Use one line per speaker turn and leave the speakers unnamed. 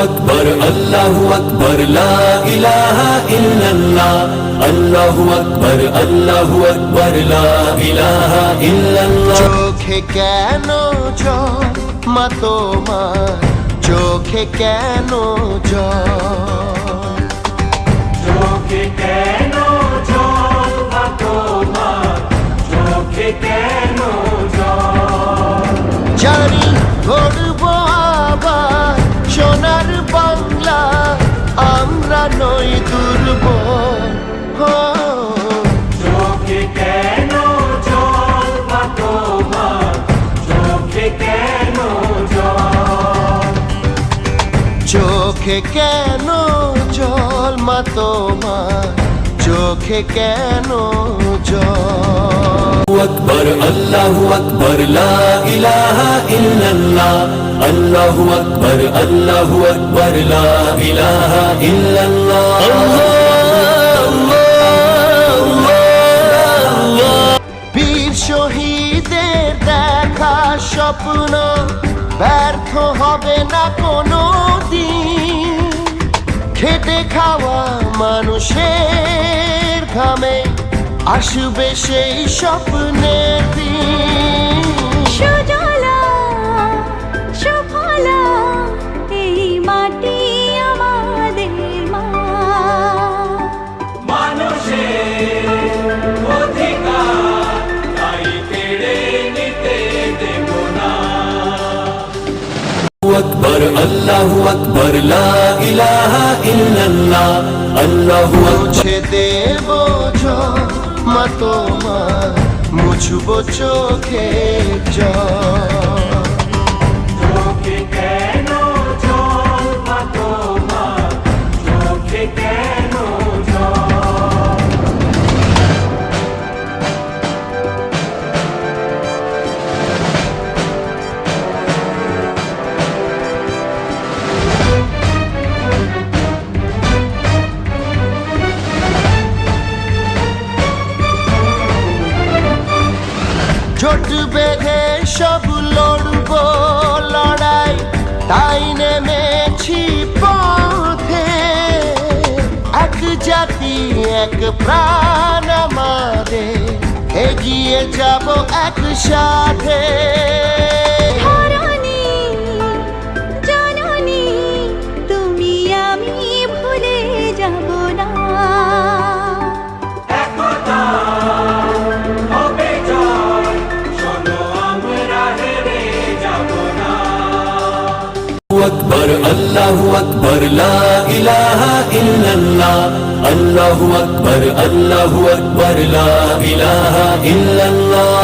আকবর আল্লাহু আকবর লা ইলাহা ইল্লাল্লাহ আল্লাহু আকবর আল্লাহু আকবর লা ইলাহা ইল্লাল্লাহ
চোখে কেন জল মা তোমার চোখে কেন জল
চোখে কেন জল বা তোমার চোখে কেন জল
জানি গর্ব
চোখে কেন জল
মা তোমার? চোখে কেন জল?
আকবর আল্লাহু আকবর লা ইলাহা ইল্লাল্লাহ। আল্লাহু আকবর আল্লাহু আকবর লা ইলাহা ইল্লাল্লাহ।
বীর শহীদের দেখা স্বপ্ন ব্যর্থ হবে না কোনো খেটে খাওয়া মানুষের ঘামে আসবে সেই স্বপ্নের দিন।
সুজলা সুফলা এই মাটি আমাদের মা।
মানুষের অধিকার তাই কেড়ে নিতে দেব না।
আকবর আল্লাহু আকবর লা ইলাহা ইল্লাল্লাহ আল্লাহু
মুছে দেব মা তোমার মুছব চোখে জল। জোট বেঁধে সব লড়ব লড়াই। তাই নেমেছি পথে। এক জাতি, এক প্রাণ আমাদের। এগিয়ে যাব একসাথে।
আল্লাহু আকবর লা ইলাহা ইল্লাল্লাহ। আল্লাহু আকবর আল্লাহু আকবর লা ইলাহা ইল্লাল্লাহ।